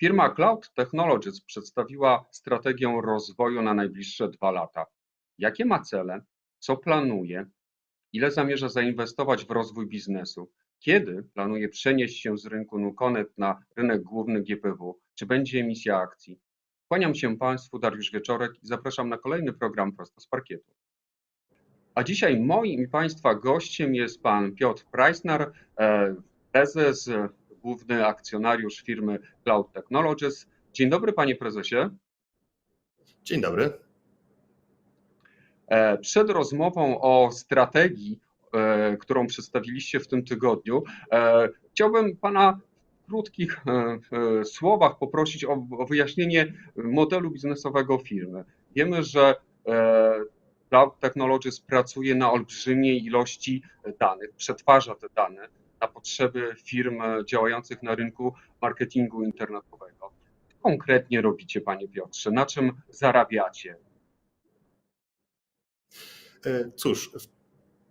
Firma Cloud Technologies przedstawiła strategię rozwoju na najbliższe dwa lata. Jakie ma cele? Co planuje? Ile zamierza zainwestować w rozwój biznesu? Kiedy planuje przenieść się z rynku Nuconnect na rynek główny GPW? Czy będzie emisja akcji? Kłaniam się Państwu, Dariusz Wieczorek i zapraszam na kolejny program prosto z parkietu. A dzisiaj moim i Państwa gościem jest Pan Piotr Preissner, e, prezes, główny akcjonariusz firmy Cloud Technologies. Dzień dobry Panie Prezesie. Dzień dobry. E, Przed rozmową o strategii, e, którą przedstawiliście w tym tygodniu, e, chciałbym Pana w krótkich słowach poprosić o, o wyjaśnienie modelu biznesowego firmy. Wiemy, że Cloud Technologies pracuje na olbrzymiej ilości danych, przetwarza te dane na potrzeby firm działających na rynku marketingu internetowego. Co konkretnie robicie, Panie Piotrze? Na czym zarabiacie? E, Cóż,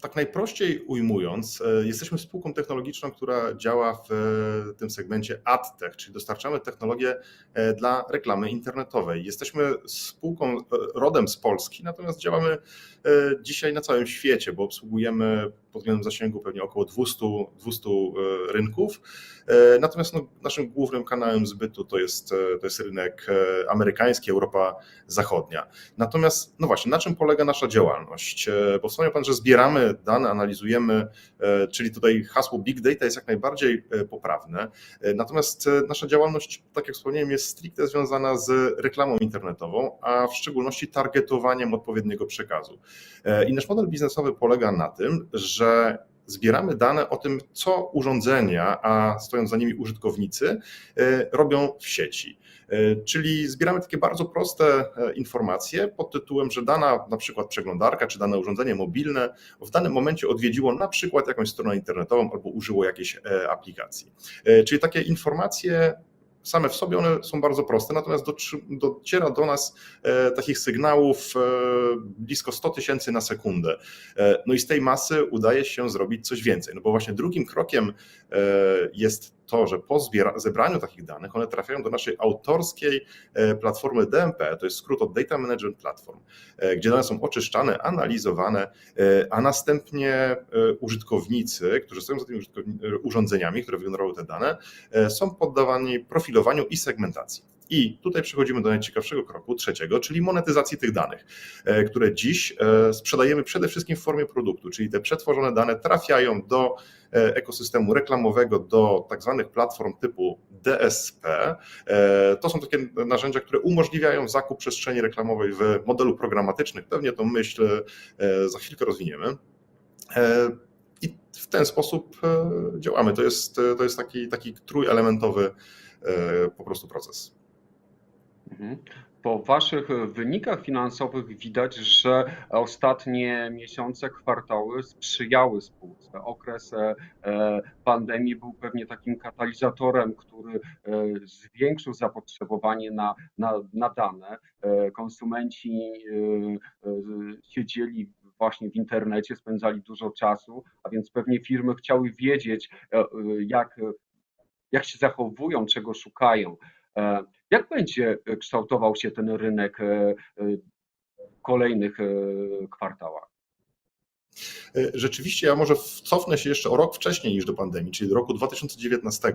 tak najprościej ujmując, e, jesteśmy spółką technologiczną, która działa w e, tym segmencie AdTech, czyli dostarczamy technologię e, dla reklamy internetowej. Jesteśmy spółką rodem z Polski, natomiast działamy dzisiaj na całym świecie, bo obsługujemy pod względem zasięgu pewnie około 200, 200 e, rynków. Natomiast no, naszym głównym kanałem zbytu to jest, to jest rynek amerykański, Europa Zachodnia. Natomiast, no właśnie, na czym polega nasza działalność? Bo wspomniał Pan, że zbieramy dane, analizujemy, e, czyli tutaj hasło big data jest jak najbardziej e, poprawne. E, Natomiast nasza działalność, tak jak wspomniałem, jest stricte związana z reklamą internetową, a w szczególności targetowaniem odpowiedniego przekazu. I nasz model biznesowy polega na tym, że zbieramy dane o tym, co urządzenia, a stoją za nimi użytkownicy, e, robią w sieci. E, Czyli zbieramy takie bardzo proste e, informacje pod tytułem, że dana na przykład przeglądarka czy dane urządzenie mobilne w danym momencie odwiedziło na przykład jakąś stronę internetową albo użyło jakiejś aplikacji. Czyli takie informacje same w sobie one są bardzo proste, natomiast dociera do nas e, takich sygnałów e, blisko 100 tysięcy na sekundę. E, no i z tej masy udaje się zrobić coś więcej, no bo właśnie drugim krokiem jest to, że po zebraniu takich danych one trafiają do naszej autorskiej e, platformy DMP, to jest skrót od Data Management Platform, e, gdzie dane są oczyszczane, analizowane, e, a następnie użytkownicy, którzy stoją za tymi urządzeniami, które wygenerowały te dane, są poddawani profilowaniu i segmentacji. I tutaj przechodzimy do najciekawszego kroku, trzeciego, czyli monetyzacji tych danych, e, które dziś e, sprzedajemy przede wszystkim w formie produktu, czyli te przetworzone dane trafiają do e, ekosystemu reklamowego, do tak zwanych platform typu DSP. To są takie narzędzia, które umożliwiają zakup przestrzeni reklamowej w modelu programatycznym. Pewnie tą myśl za chwilkę rozwiniemy. I w ten sposób działamy. To jest, to jest taki, taki trójelementowy po prostu proces. Mhm. Po Waszych wynikach finansowych widać, że ostatnie miesiące, kwartały sprzyjały spółce. Okres e, e, pandemii był pewnie takim katalizatorem, który e, zwiększył zapotrzebowanie na, na, na dane. E, Konsumenci e, e, siedzieli właśnie w internecie, spędzali dużo czasu, a więc pewnie firmy chciały wiedzieć, e, e, jak, jak się zachowują, czego szukają. E, Jak będzie kształtował się ten rynek e, e, w kolejnych e, kwartałach? E, Rzeczywiście, ja może cofnę się jeszcze o rok wcześniej niż do pandemii, czyli do roku 2019,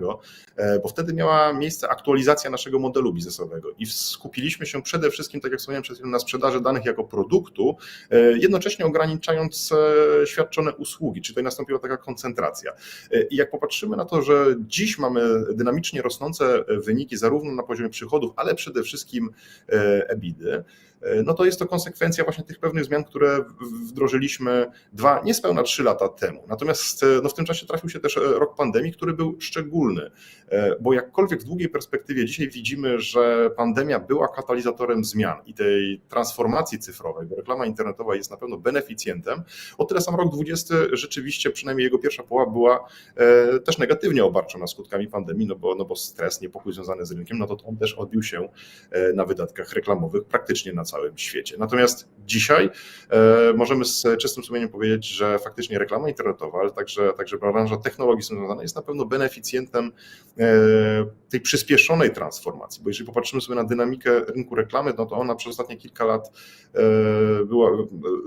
e, bo wtedy miała miejsce aktualizacja naszego modelu biznesowego i skupiliśmy się przede wszystkim, tak jak wspomniałem przed chwilą, na sprzedaży danych jako produktu, e, jednocześnie ograniczając świadczone usługi, czyli tutaj nastąpiła taka koncentracja. I jak popatrzymy na to, że dziś mamy dynamicznie rosnące wyniki zarówno na poziomie przychodów, ale przede wszystkim EBIDy, no to jest to konsekwencja właśnie tych pewnych zmian, które wdrożyliśmy dwa, niespełna trzy lata temu. Natomiast e, no w tym czasie trafił się też e, rok pandemii, który był szczególny, e, bo jakkolwiek w długiej perspektywie dzisiaj widzimy, że pandemia była katalizatorem zmian i tej transformacji cyfrowej, bo reklama internetowa jest na pewno beneficjentem, o tyle sam rok 20 rzeczywiście, przynajmniej jego pierwsza połowa była e, też negatywnie obarczona skutkami pandemii, no bo, no bo stres, niepokój związany z rynkiem, no to on też odbił się e, na wydatkach reklamowych praktycznie na na całym świecie. Natomiast dzisiaj możemy z czystym sumieniem powiedzieć, że faktycznie reklama internetowa, ale także, także branża technologii związana jest na pewno beneficjentem tej przyspieszonej transformacji, bo jeżeli popatrzymy sobie na dynamikę rynku reklamy, no to ona przez ostatnie kilka lat była,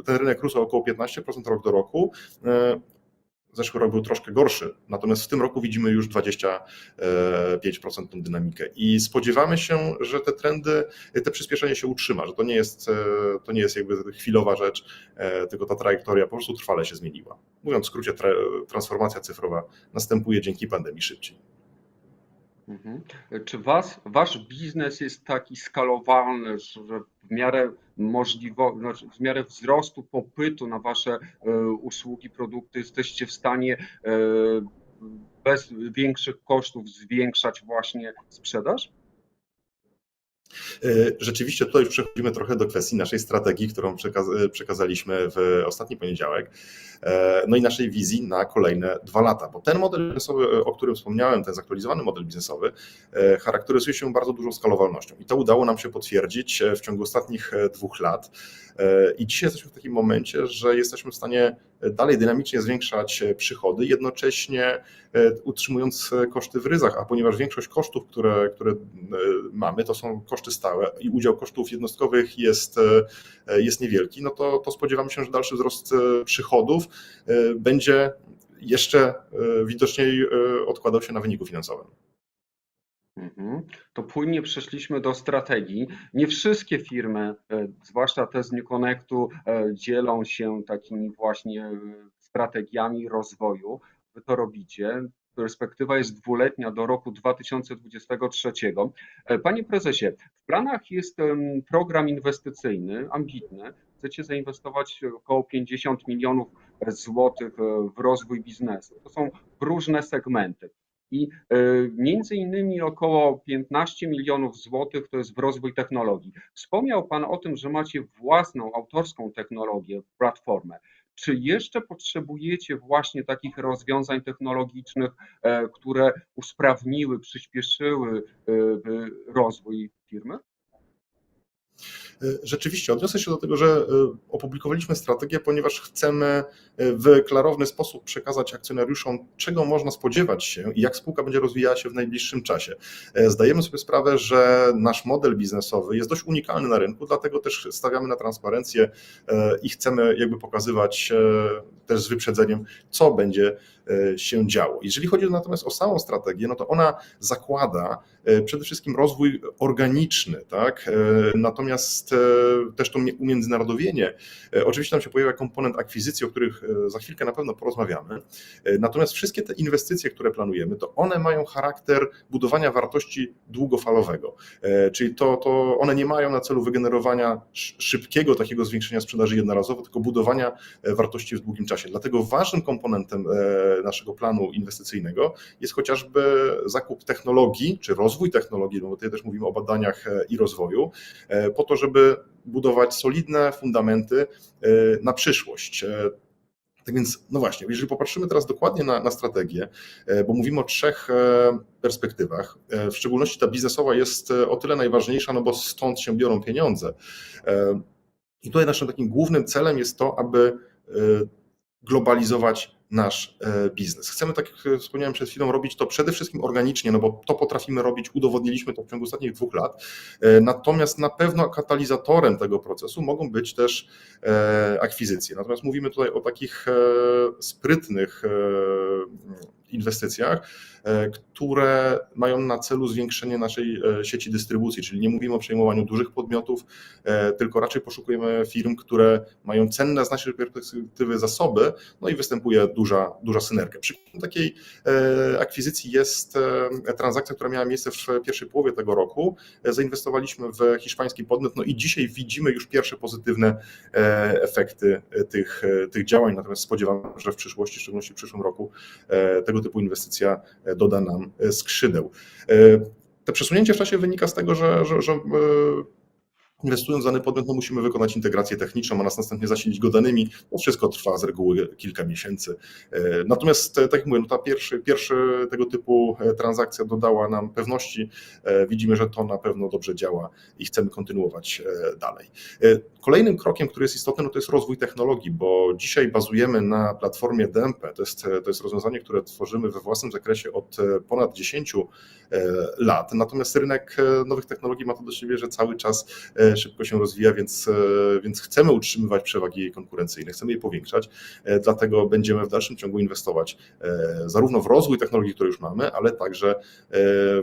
ten rynek rósł około 15% rok do roku. Zeszły rok był troszkę gorszy, natomiast w tym roku widzimy już 25% tą dynamikę i spodziewamy się, że te trendy, te przyspieszenie się utrzyma, że to nie jest, to nie jest jakby chwilowa rzecz, tylko ta trajektoria po prostu trwale się zmieniła. Mówiąc w skrócie, transformacja cyfrowa następuje dzięki pandemii szybciej. Mhm. Czy was, wasz biznes jest taki skalowalny, że w miarę możliwości, znaczy w miarę wzrostu popytu na wasze e, usługi, produkty jesteście w stanie e, bez większych kosztów zwiększać właśnie sprzedaż? E, rzeczywiście tutaj już przechodzimy trochę do kwestii naszej strategii, którą przekazaliśmy w ostatni poniedziałek, e, no i naszej wizji na kolejne dwa lata, bo ten model biznesowy, o którym wspomniałem, ten zaktualizowany model biznesowy, e, charakteryzuje się bardzo dużą skalowalnością i to udało nam się potwierdzić w ciągu ostatnich dwóch lat. I dzisiaj jesteśmy w takim momencie, że jesteśmy w stanie dalej dynamicznie zwiększać przychody, jednocześnie utrzymując koszty w ryzach, a ponieważ większość kosztów, które, które mamy, to są koszty stałe i udział kosztów jednostkowych jest, e, jest niewielki, no to, to spodziewamy się, że dalszy wzrost e, przychodów e, będzie jeszcze widoczniej odkładał się na wyniku finansowym. Mhm. To płynnie przeszliśmy do strategii. Nie wszystkie firmy, zwłaszcza te z New Connectu, dzielą się takimi właśnie strategiami rozwoju. Wy to robicie perspektywa jest dwuletnia do roku 2023. E, panie prezesie, w planach jest program inwestycyjny, ambitny. Chcecie zainwestować około 50 milionów złotych e, w rozwój biznesu. To są różne segmenty. I e, między innymi około 15 milionów złotych to jest w rozwój technologii. Wspomniał Pan o tym, że macie własną autorską technologię, platformę. Czy jeszcze potrzebujecie właśnie takich rozwiązań technologicznych, e, które usprawniły, przyspieszyły e, rozwój firmy? E, rzeczywiście odniosę się do tego, że e, opublikowaliśmy strategię, ponieważ chcemy e, w klarowny sposób przekazać akcjonariuszom, czego można spodziewać się i jak spółka będzie rozwijała się w najbliższym czasie. Zdajemy sobie sprawę, że nasz model biznesowy jest dość unikalny na rynku, dlatego też stawiamy na transparencję i chcemy jakby pokazywać też z wyprzedzeniem, co będzie się działo. Jeżeli chodzi natomiast o samą strategię, no to ona zakłada przede wszystkim rozwój organiczny, tak? Natomiast E, też to umiędzynarodowienie. E, oczywiście tam się pojawia komponent akwizycji, o których e, za chwilkę na pewno porozmawiamy. Natomiast wszystkie te inwestycje, które planujemy, to one mają charakter budowania wartości długofalowego. Czyli to, to one nie mają na celu wygenerowania szybkiego takiego zwiększenia sprzedaży jednorazowo, tylko budowania wartości w długim czasie. Dlatego ważnym komponentem naszego planu inwestycyjnego jest chociażby zakup technologii, czy rozwój technologii, no bo tutaj też mówimy o badaniach i rozwoju, po to, żeby budować solidne fundamenty e, na przyszłość. E, tak więc, no właśnie, jeżeli popatrzymy teraz dokładnie na, na strategię, e, bo mówimy o trzech perspektywach, w szczególności ta biznesowa jest o tyle najważniejsza, no bo stąd się biorą pieniądze. I tutaj naszym takim głównym celem jest to, aby globalizować nasz e, biznes. Chcemy, tak jak wspomniałem przed chwilą, robić to przede wszystkim organicznie, no bo to potrafimy robić, udowodniliśmy to w ciągu ostatnich dwóch lat. E, natomiast na pewno katalizatorem tego procesu mogą być też e, akwizycje. Natomiast mówimy tutaj o takich sprytnych inwestycjach, e, które mają na celu zwiększenie naszej e, sieci dystrybucji, czyli nie mówimy o przejmowaniu dużych podmiotów, e, tylko raczej poszukujemy firm, które mają cenne z naszej perspektywy zasoby, no i występuje duża, duża synergia. Przykładem takiej akwizycji jest transakcja, która miała miejsce w pierwszej połowie tego roku. Zainwestowaliśmy w hiszpański podmiot, no i dzisiaj widzimy już pierwsze pozytywne efekty tych, tych działań, natomiast spodziewam się, że w przyszłości, w szczególności w przyszłym roku, tego tego typu inwestycja e, doda nam e, skrzydeł. E, te przesunięcie w czasie wynika z tego, że, że, że inwestując w dany podmiot, no musimy wykonać integrację techniczną, a nas następnie zasilić go danymi. To wszystko trwa z reguły kilka miesięcy. E, Natomiast, e, tak jak mówię, no ta pierwszy, pierwszy tego typu e, transakcja dodała nam pewności. Widzimy, że to na pewno dobrze działa i chcemy kontynuować dalej. Kolejnym krokiem, który jest istotny, no to jest rozwój technologii, bo dzisiaj bazujemy na platformie DMP. To jest, to jest rozwiązanie, które tworzymy we własnym zakresie od ponad 10 e, lat. Natomiast rynek nowych technologii ma to do siebie, że cały czas szybko się rozwija, więc, e, więc chcemy utrzymywać przewagi konkurencyjne, chcemy je powiększać, e, dlatego będziemy w dalszym ciągu inwestować e, zarówno w rozwój technologii, które już mamy, ale także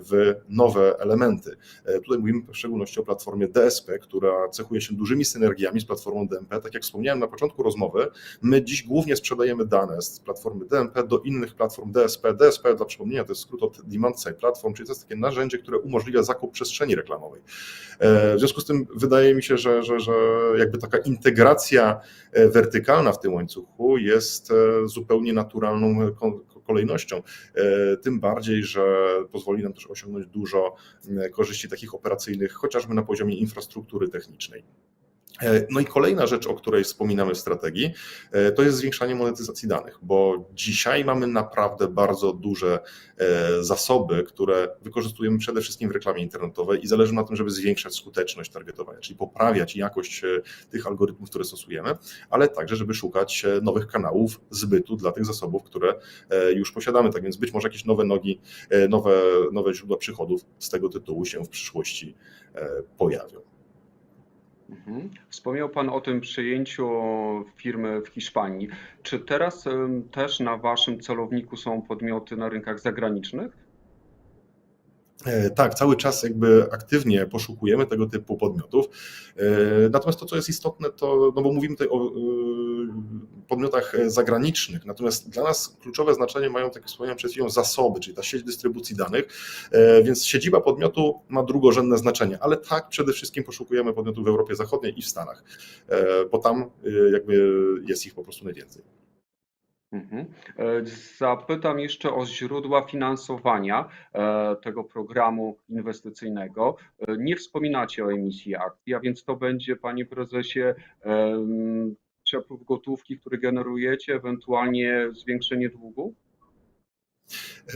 w nowe elementy. Tutaj mówimy w szczególności o platformie DSP, która cechuje się dużymi synergiami z platformą DMP. Tak jak wspomniałem na początku rozmowy, my dziś głównie sprzedajemy dane z platformy DMP do innych platform DSP. DSP dla przypomnienia to jest skrót od Demand Side Platform, czyli to jest takie narzędzie, które umożliwia zakup przestrzeni reklamowej. W związku z tym wydaje mi się, że, że, że jakby taka integracja e, wertykalna w tym łańcuchu jest e, zupełnie naturalną kolejnością. E, Tym bardziej, że pozwoli nam też osiągnąć dużo korzyści takich operacyjnych, chociażby na poziomie infrastruktury technicznej. E, No i kolejna rzecz, o której wspominamy w strategii, e, to jest zwiększanie monetyzacji danych, bo dzisiaj mamy naprawdę bardzo duże e, zasoby, które wykorzystujemy przede wszystkim w reklamie internetowej i zależy na tym, żeby zwiększać skuteczność targetowania, czyli poprawiać jakość tych algorytmów, które stosujemy, ale także, żeby szukać nowych kanałów zbytu dla tych zasobów, które już posiadamy. Tak więc być może jakieś nowe nogi, nowe, nowe źródła przychodów z tego tytułu się w przyszłości pojawią. Mhm. Wspomniał Pan o tym przejęciu firmy w Hiszpanii. Czy teraz też na Waszym celowniku są podmioty na rynkach zagranicznych? E, Tak, cały czas jakby aktywnie poszukujemy tego typu podmiotów. E, Natomiast to, co jest istotne, to, no bo mówimy tutaj o e, podmiotach zagranicznych, natomiast dla nas kluczowe znaczenie mają, tak jak wspomniałem przed chwilą, zasoby, czyli ta sieć dystrybucji danych, więc siedziba podmiotu ma drugorzędne znaczenie, ale tak przede wszystkim poszukujemy podmiotów w Europie Zachodniej i w Stanach, bo tam jakby jest ich po prostu najwięcej. Mhm. E, Zapytam jeszcze o źródła finansowania e, tego programu inwestycyjnego. E, Nie wspominacie o emisji akcji, a więc to będzie, panie prezesie, przepływ gotówki, który generujecie, ewentualnie zwiększenie długu? E,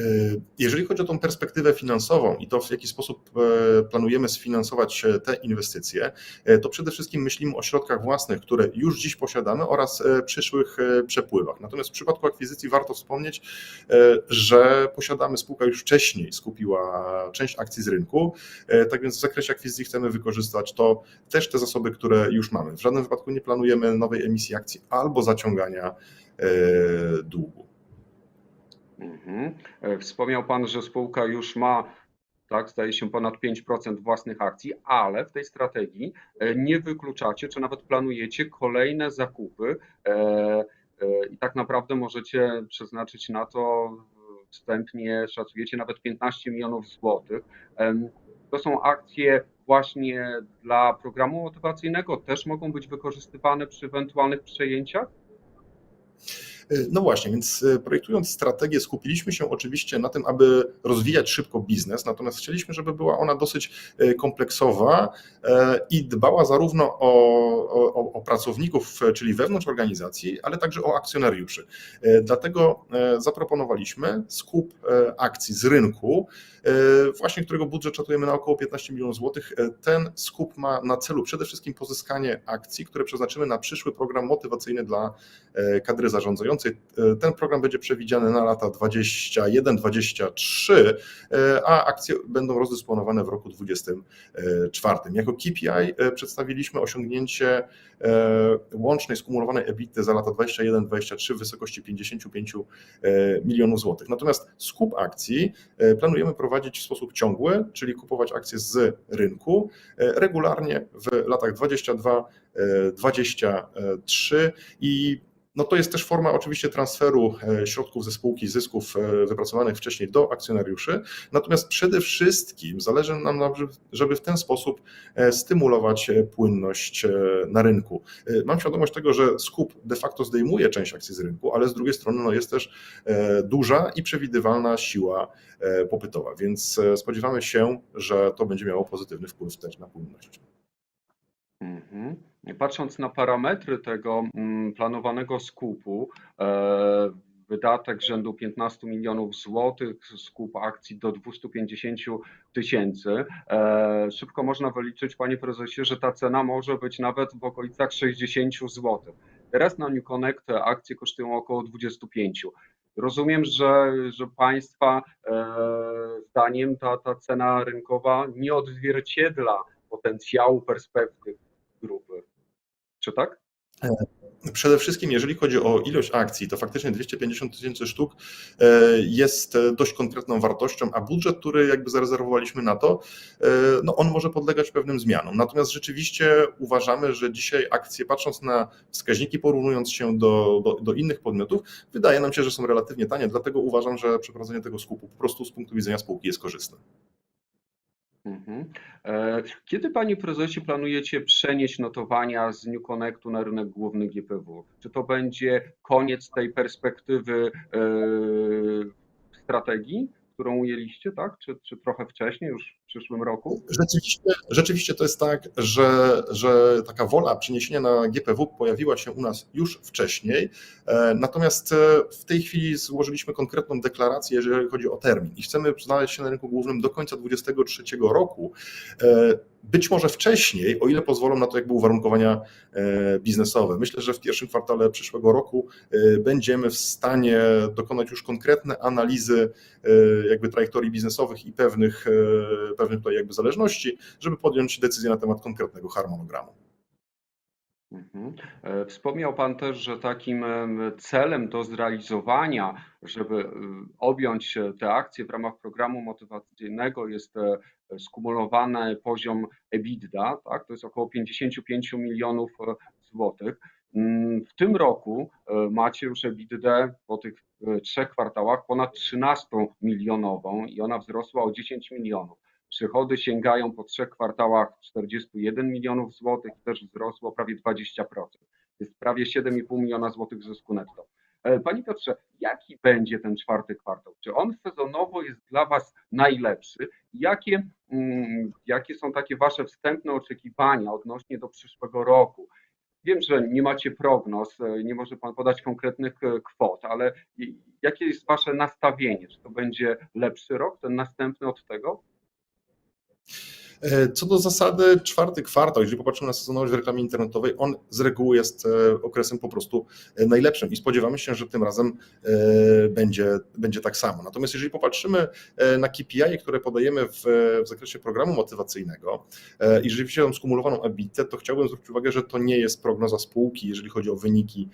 Jeżeli chodzi o tą perspektywę finansową i to, w jaki sposób e, planujemy sfinansować e, te inwestycje, to przede wszystkim myślimy o środkach własnych, które już dziś posiadamy oraz przyszłych przepływach. Natomiast w przypadku akwizycji warto wspomnieć, że posiadamy spółka już wcześniej skupiła część akcji z rynku, tak więc w zakresie akwizycji chcemy wykorzystać to też te zasoby, które już mamy. W żadnym wypadku nie planujemy nowej emisji akcji albo zaciągania długu. Mhm. E, Wspomniał Pan, że spółka już ma, tak, zdaje się, ponad 5% własnych akcji, ale w tej strategii e, nie wykluczacie, czy nawet planujecie kolejne zakupy e, i tak naprawdę możecie przeznaczyć na to wstępnie, szacujecie nawet 15 milionów złotych. To są akcje właśnie dla programu motywacyjnego, też mogą być wykorzystywane przy ewentualnych przejęciach? No właśnie, więc e, projektując strategię, skupiliśmy się oczywiście na tym, aby rozwijać szybko biznes, natomiast chcieliśmy, żeby była ona dosyć e, kompleksowa e, i dbała zarówno o, o, o pracowników, e, czyli wewnątrz organizacji, ale także o akcjonariuszy. E, Dlatego e, zaproponowaliśmy skup e, akcji z rynku, e, właśnie którego budżet szacujemy na około 15 milionów złotych. E, Ten skup ma na celu przede wszystkim pozyskanie akcji, które przeznaczymy na przyszły program motywacyjny dla e, kadry zarządzającej. E, Ten program będzie przewidziany na lata 21-23, e, a akcje będą rozdysponowane w roku 2024. Jako KPI e, przedstawiliśmy osiągnięcie łącznej skumulowanej EBITDA za lata 21-23 w wysokości 55 e, milionów złotych. Natomiast skup akcji planujemy prowadzić w sposób ciągły, czyli kupować akcje z rynku regularnie w latach 22, e, 23 i no to jest też forma oczywiście transferu e, środków ze spółki, zysków e, wypracowanych wcześniej do akcjonariuszy. Natomiast przede wszystkim zależy nam, na- żeby w ten sposób e, stymulować płynność na rynku. Mam świadomość tego, że skup de facto zdejmuje część akcji z rynku, ale z drugiej strony no jest też duża i przewidywalna siła popytowa, więc spodziewamy się, że to będzie miało pozytywny wpływ też na płynność. Mhm. Patrząc na parametry tego mm, planowanego skupu, e, wydatek rzędu 15 milionów złotych, skup akcji do 250 tysięcy, e, szybko można wyliczyć, panie prezesie, że ta cena może być nawet w okolicach 60 złotych. Teraz na New Connect akcje kosztują około 25. Rozumiem, że, że państwa e, zdaniem ta, ta cena rynkowa nie odzwierciedla potencjału perspektyw grupy. Czy tak? Przede wszystkim, jeżeli chodzi o ilość akcji, to faktycznie 250 tysięcy sztuk e, jest dość konkretną wartością, a budżet, który jakby zarezerwowaliśmy na to, e, no on może podlegać pewnym zmianom. Natomiast rzeczywiście uważamy, że dzisiaj akcje, patrząc na wskaźniki, porównując się do, do, do innych podmiotów, wydaje nam się, że są relatywnie tanie, dlatego uważam, że przeprowadzenie tego skupu po prostu z punktu widzenia spółki jest korzystne. Mhm. E, kiedy Panie Prezesie planujecie przenieść notowania z New Connectu na rynek główny GPW? Czy to będzie koniec tej perspektywy e, strategii, którą ujęliście, tak? Czy, czy trochę wcześniej, już przyszłym roku? Rzeczywiście, rzeczywiście to jest tak, że, że taka wola przeniesienia na GPW pojawiła się u nas już wcześniej, e, natomiast w tej chwili złożyliśmy konkretną deklarację, jeżeli chodzi o termin i chcemy znaleźć się na rynku głównym do końca 2023 roku. E, być może wcześniej, o ile pozwolą na to jakby uwarunkowania e, biznesowe. Myślę, że w pierwszym kwartale przyszłego roku będziemy w stanie dokonać już konkretne analizy jakby trajektorii biznesowych i pewnych pewnych tutaj jakby zależności, żeby podjąć decyzję na temat konkretnego harmonogramu. Mhm. E, wspomniał Pan też, że takim celem do zrealizowania, żeby e, objąć te akcje w ramach programu motywacyjnego jest e, skumulowany poziom EBITDA, tak? to jest około 55 milionów złotych. Mm, w tym roku macie już EBITDA po tych trzech kwartałach ponad 13 milionową i ona wzrosła o 10 milionów. Przychody sięgają po trzech kwartałach 41 milionów złotych, też wzrosło prawie 20%. Jest prawie 7,5 miliona złotych zysku netto. E, Panie Piotrze, jaki będzie ten czwarty kwartał? Czy on sezonowo jest dla Was najlepszy? Jakie, mm, jakie są takie Wasze wstępne oczekiwania odnośnie do przyszłego roku? Wiem, że nie macie prognoz, e, nie może Pan podać konkretnych e, kwot, ale jakie jest Wasze nastawienie? Czy to będzie lepszy rok, ten następny od tego? E, co do zasady, czwarty kwartał, jeżeli popatrzymy na sezonowość w reklamie internetowej, on z reguły jest e, okresem po prostu e, najlepszym i spodziewamy się, że tym razem będzie, będzie tak samo. Natomiast jeżeli popatrzymy na KPI, które podajemy w, w zakresie programu motywacyjnego i jeżeli wziąłem skumulowaną EBITę, to chciałbym zwrócić uwagę, że to nie jest prognoza spółki, jeżeli chodzi o wyniki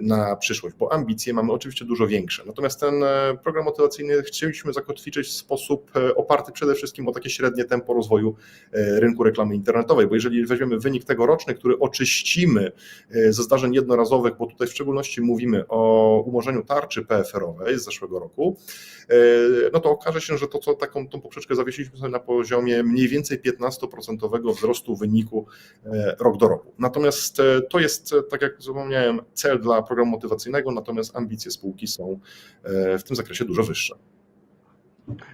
na przyszłość, bo ambicje mamy oczywiście dużo większe. Natomiast ten program motywacyjny chcieliśmy zakotwiczyć w sposób oparty przede wszystkim o takie średnie tempo rozwoju rozwoju e, rynku reklamy internetowej, bo jeżeli weźmiemy wynik tegoroczny, który oczyścimy e, ze zdarzeń jednorazowych, bo tutaj w szczególności mówimy o umorzeniu tarczy PFR-owej z zeszłego roku, e, no to okaże się, że to, co taką tą poprzeczkę zawiesiliśmy sobie na poziomie mniej więcej 15% wzrostu wyniku rok do roku. Natomiast to jest, tak jak wspomniałem, cel dla programu motywacyjnego, natomiast ambicje spółki są w tym zakresie dużo wyższe.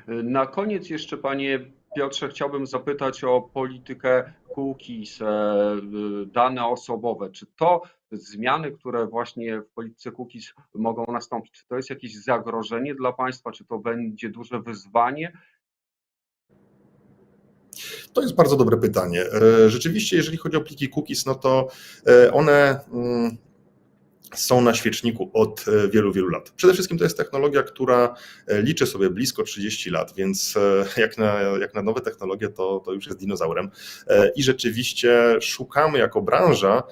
Na koniec jeszcze, panie Piotrze, chciałbym zapytać o politykę cookies, e, dane osobowe. Czy to zmiany, które właśnie w polityce cookies mogą nastąpić, czy to jest jakieś zagrożenie dla państwa, czy to będzie duże wyzwanie? To jest bardzo dobre pytanie. E, rzeczywiście, jeżeli chodzi o pliki cookies, no to e, one mm, są na świeczniku od e, wielu, wielu lat. Przede wszystkim to jest technologia, która e, liczy sobie blisko 30 lat, więc e, jak na, jak na nowe technologie, to, to już jest dinozaurem. I rzeczywiście szukamy jako branża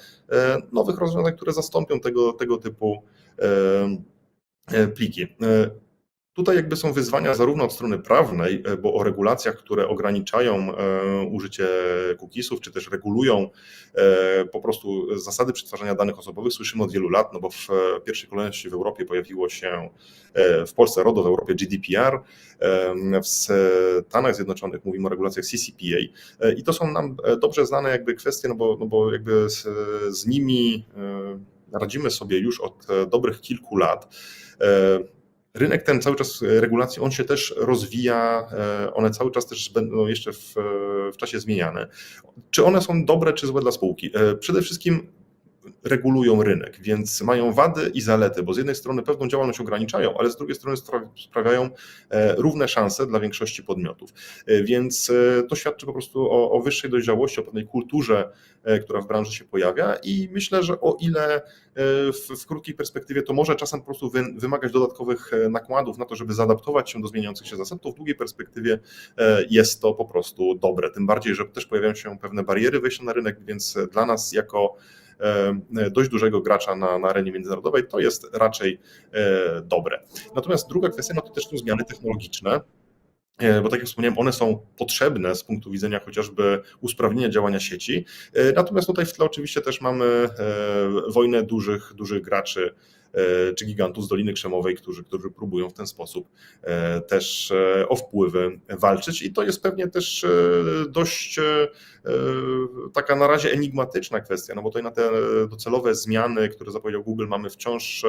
nowych rozwiązań, które zastąpią tego, tego typu pliki. Tutaj jakby są wyzwania zarówno od strony prawnej, e, bo o regulacjach, które ograniczają e, użycie cookiesów, czy też regulują e, po prostu zasady przetwarzania danych osobowych, słyszymy od wielu lat, no bo w pierwszej kolejności w Europie pojawiło się w Polsce RODO, w Europie GDPR, w Stanach Zjednoczonych mówimy o regulacjach CCPA i to są nam dobrze znane jakby kwestie, no bo, no bo jakby z, z nimi radzimy sobie już od dobrych kilku lat. Rynek ten cały czas e, regulacji, on się też rozwija, e, one cały czas też będą jeszcze w, w czasie zmieniane. Czy one są dobre czy złe dla spółki? E, Przede wszystkim regulują rynek, więc mają wady i zalety, bo z jednej strony pewną działalność ograniczają, ale z drugiej strony spra- sprawiają e, równe szanse dla większości podmiotów. E, Więc e, to świadczy po prostu o, o wyższej dojrzałości, o pewnej kulturze, która w branży się pojawia i myślę, że o ile w, w krótkiej perspektywie to może czasem po prostu wy, wymagać dodatkowych nakładów na to, żeby zaadaptować się do zmieniających się zasad, to w długiej perspektywie jest to po prostu dobre. Tym bardziej, że też pojawiają się pewne bariery wejścia na rynek, więc dla nas jako dość dużego gracza na, na arenie międzynarodowej, to jest raczej e, dobre. Natomiast druga kwestia, no to też są zmiany technologiczne. E, Bo tak jak wspomniałem, one są potrzebne z punktu widzenia chociażby usprawnienia działania sieci. E, Natomiast tutaj w tle oczywiście też mamy e, wojnę dużych, dużych graczy e, czy gigantów z Doliny Krzemowej, którzy, którzy próbują w ten sposób e, też e, o wpływy walczyć. I to jest pewnie też e, dość e, e, taka na razie enigmatyczna kwestia, no bo tutaj na te docelowe zmiany, które zapowiedział Google, mamy wciąż e,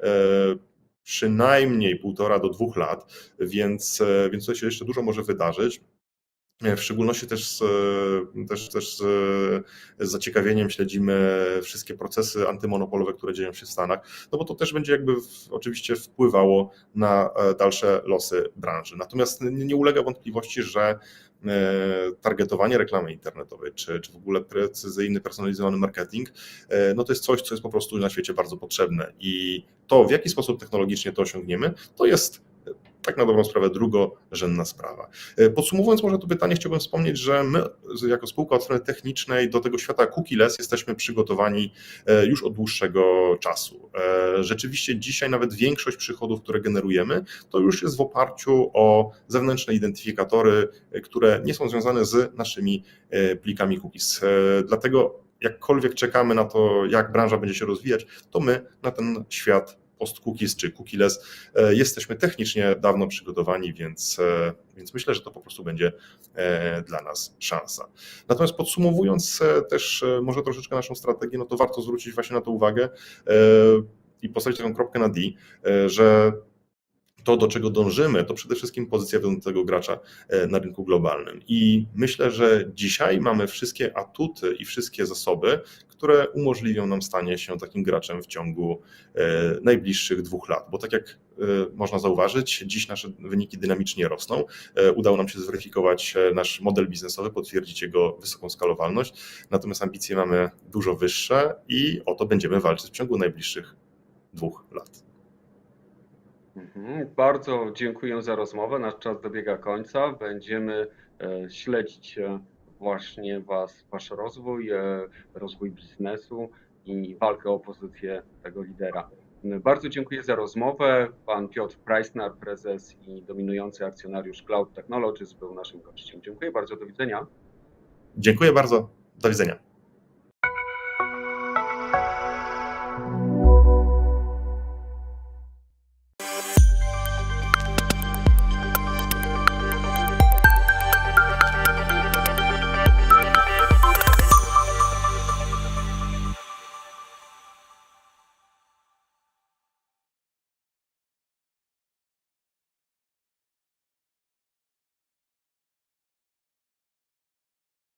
e, przynajmniej półtora do dwóch lat, więc, e, więc tutaj się jeszcze dużo może wydarzyć. E, W szczególności też z, e, też, też z, z zaciekawieniem śledzimy wszystkie procesy antymonopolowe, które dzieją się w Stanach, no bo to też będzie jakby w, oczywiście wpływało na e, dalsze losy branży. Natomiast nie, nie ulega wątpliwości, że e, targetowanie reklamy internetowej, czy, czy w ogóle precyzyjny, personalizowany marketing, e, no to jest coś, co jest po prostu na świecie bardzo potrzebne i to, w jaki sposób technologicznie to osiągniemy, to jest tak na dobrą sprawę drugorzędna sprawa. E, Podsumowując może to pytanie, chciałbym wspomnieć, że my jako spółka od strony technicznej do tego świata cookieless jesteśmy przygotowani e, już od dłuższego czasu. E, Rzeczywiście dzisiaj nawet większość przychodów, które generujemy, to już jest w oparciu o zewnętrzne identyfikatory, które nie są związane z naszymi plikami cookies. Dlatego jakkolwiek czekamy na to, jak branża będzie się rozwijać, to my na ten świat post-cookies czy cookieless e, jesteśmy technicznie dawno przygotowani, więc, e, więc myślę, że to po prostu będzie e, dla nas szansa. Natomiast podsumowując też może troszeczkę naszą strategię, no to warto zwrócić właśnie na to uwagę i postawić taką kropkę na D, że to, do czego dążymy, to przede wszystkim pozycja wiodącego gracza na rynku globalnym. I myślę, że dzisiaj mamy wszystkie atuty i wszystkie zasoby, które umożliwią nam stanie się takim graczem w ciągu e, najbliższych dwóch lat. Bo tak jak e, można zauważyć, dziś nasze wyniki dynamicznie rosną. E, Udało nam się zweryfikować nasz model biznesowy, potwierdzić jego wysoką skalowalność, natomiast ambicje mamy dużo wyższe i o to będziemy walczyć w ciągu najbliższych dwóch lat. Mhm. Bardzo dziękuję za rozmowę. Nasz czas dobiega końca. Będziemy śledzić właśnie was, wasz rozwój, e, rozwój biznesu i walkę o pozycję tego lidera. Bardzo dziękuję za rozmowę. Pan Piotr Preissner, prezes i dominujący akcjonariusz Cloud Technologies był naszym gościem. Dziękuję bardzo, do widzenia. Dziękuję bardzo. Do widzenia.